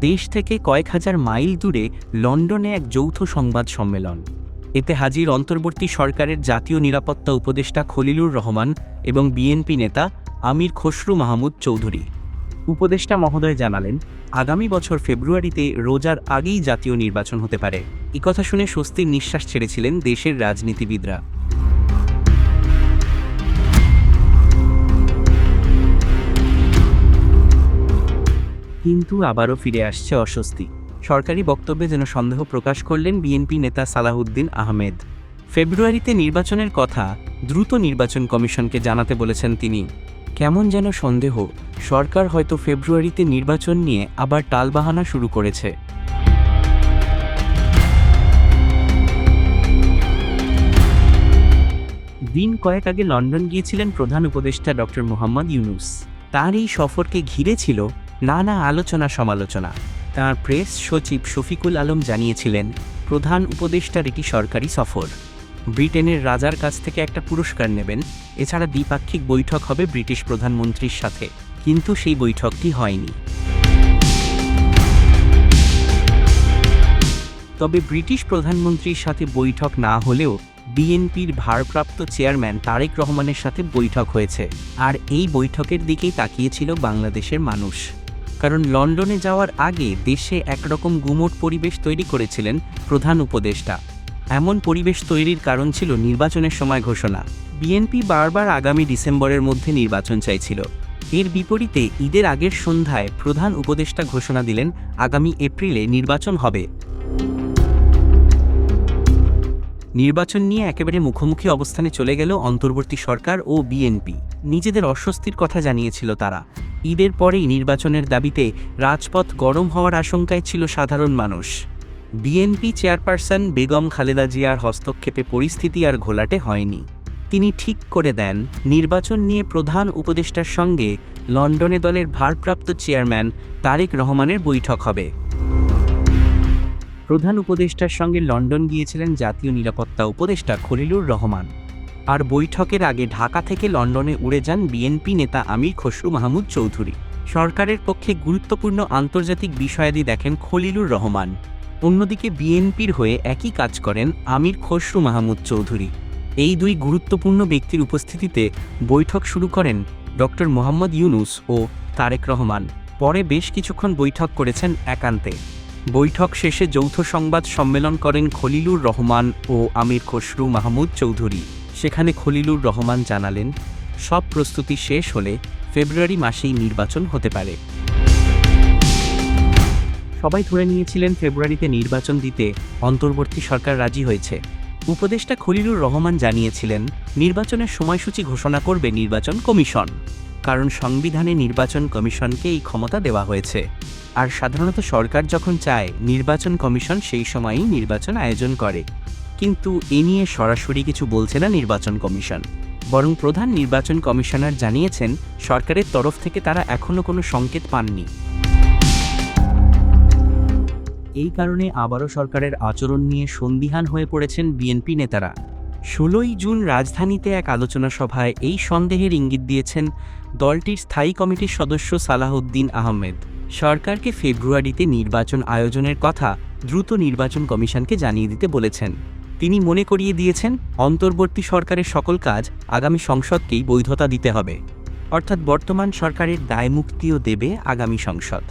দেশ থেকে কয়েক হাজার মাইল দূরে লন্ডনে এক যৌথ সংবাদ সম্মেলন। এতে হাজির অন্তর্বর্তী সরকারের জাতীয় নিরাপত্তা উপদেষ্টা খলিলুর রহমান এবং বিএনপি নেতা আমির খসরু মাহমুদ চৌধুরী। উপদেষ্টা মহোদয় জানালেন, আগামী বছর ফেব্রুয়ারিতে রোজার আগেই জাতীয় নির্বাচন হতে পারে। কথা শুনে স্বস্তির নিঃশ্বাস ছেড়েছিলেন দেশের রাজনীতিবিদরা। কিন্তু আবারও ফিরে আসছে অস্বস্তি। সরকারি বক্তব্যে যেন সন্দেহ প্রকাশ করলেন বিএনপি নেতা সালাহুদ্দিন আহমেদ। ফেব্রুয়ারিতে নির্বাচনের কথা দ্রুত নির্বাচন কমিশনকে জানাতে বলেছেন তিনি। কেমন যেন সন্দেহ, সরকার হয়তো ফেব্রুয়ারিতে নির্বাচন নিয়ে আবার টালবাহানা শুরু করেছে। দিন কয়েক আগে লন্ডন গিয়েছিলেন প্রধান উপদেষ্টা ডক্টর মোহাম্মদ ইউনুস। তার এই সফরকে ঘিরে ছিল নানা আলোচনা সমালোচনা। তার প্রেস সচিব শফিকুল আলম জানিয়েছিলেন, প্রধান উপদেষ্টার এটি সরকারি সফর। ব্রিটেনের রাজার কাছ থেকে একটা পুরস্কার নেবেন, এছাড়া দ্বিপাক্ষিক বৈঠক হবে ব্রিটিশ প্রধানমন্ত্রীর সাথে, কিন্তু সেই বৈঠকটি হয়নি। তবে ব্রিটিশ প্রধানমন্ত্রীর সাথে বৈঠক না হলেও বিএনপির ভারপ্রাপ্ত চেয়ারম্যান তারেক রহমানের সাথে বৈঠক হয়েছে, আর এই বৈঠকের দিকেই তাকিয়েছিল বাংলাদেশের মানুষ। কারণ লন্ডনে যাওয়ার আগে দেশে একরকম গুমোট পরিবেশ তৈরি করেছিলেন প্রধান উপদেষ্টা। এমন পরিবেশ তৈরির কারণ ছিল নির্বাচনের সময় ঘোষণা। বিএনপি বারবার আগামী ডিসেম্বরের মধ্যে নির্বাচন চাইছিল। এর বিপরীতে ঈদের আগের সন্ধ্যায় প্রধান উপদেষ্টা ঘোষণা দিলেন, আগামী এপ্রিলে নির্বাচন হবে। নির্বাচন নিয়ে একেবারে মুখোমুখি অবস্থানে চলে গেল অন্তর্বর্তী সরকার ও বিএনপি। নিজেদের অস্বস্তির কথা জানিয়েছিল তারা। ঈদের পরেই নির্বাচনের দাবিতে রাজপথ গরম হওয়ার আশঙ্কায় ছিল সাধারণ মানুষ। বিএনপি চেয়ারপারসন বেগম খালেদা জিয়ার হস্তক্ষেপে পরিস্থিতি আর ঘোলাটে হয়নি। তিনি ঠিক করে দেন, নির্বাচন নিয়ে প্রধান উপদেষ্টার সঙ্গে লন্ডনে দলের ভারপ্রাপ্ত চেয়ারম্যান তারেক রহমানের বৈঠক হবে। প্রধান উপদেষ্টার সঙ্গে লন্ডন গিয়েছিলেন জাতীয় নিরাপত্তা উপদেষ্টা খলিলুর রহমান। আর বৈঠকের আগে ঢাকা থেকে লন্ডনে উড়ে যান বিএনপি নেতা আমির খসরু মাহমুদ চৌধুরী। সরকারের পক্ষে গুরুত্বপূর্ণ আন্তর্জাতিক বিষয়াদি দেখেন খলিলুর রহমান। অন্যদিকে বিএনপির হয়ে একই কাজ করেন আমির খসরু মাহমুদ চৌধুরী। এই দুই গুরুত্বপূর্ণ ব্যক্তির উপস্থিতিতে বৈঠক শুরু করেন ডক্টর মোহাম্মদ ইউনুস ও তারেক রহমান। পরে বেশ কিছুক্ষণ বৈঠক করেছেন একান্তে। বৈঠক শেষে যৌথ সংবাদ সম্মেলন করেন খলিলুর রহমান ও আমির খসরু মাহমুদ চৌধুরী। সেখানে খলিলুর রহমান জানালেন, সব প্রস্তুতি শেষ হলে ফেব্রুয়ারি মাসেই নির্বাচন হতে পারে। সবাই ধরে নিয়েছিলেন ফেব্রুয়ারিতে নির্বাচন দিতে অন্তর্বর্তী সরকার রাজি হয়েছে। উপদেষ্টা খলিলুর রহমান জানিয়েছিলেন, নির্বাচনের সময়সূচি ঘোষণা করবে নির্বাচন কমিশন। কারণ সংবিধানে নির্বাচন কমিশনকে এই ক্ষমতা দেওয়া হয়েছে। আর সাধারণত সরকার যখন চায়, নির্বাচন কমিশন সেই সময়ই নির্বাচন আয়োজন করে। কিন্তু এ নিয়ে সরাসরি কিছু বলছে না নির্বাচন কমিশন। বরং প্রধান নির্বাচন কমিশনার জানিয়েছেন, সরকারের তরফ থেকে তারা এখনও কোনো সংকেত পাননি। এই কারণে আবারও সরকারের আচরণ নিয়ে সন্দিহান হয়ে পড়েছেন বিএনপি নেতারা। ষোলোই জুন রাজধানীতে এক আলোচনা সভায় এই সন্দেহের ইঙ্গিত দিয়েছেন দলটির স্থায়ী কমিটির সদস্য সালাহউদ্দিন আহমেদ। সরকারকে ফেব্রুয়ারিতে নির্বাচন আয়োজনের কথা দ্রুত নির্বাচন কমিশনকে জানিয়ে দিতে বলেছেন। তিনি মনে করিয়ে দিয়েছেন, অন্তর্বর্তী সরকারের সকল কাজ আগামী সংসদকেই বৈধতা দিতে হবে। অর্থাৎ বর্তমান সরকারের দায়মুক্তিও দেবে আগামী সংসদ।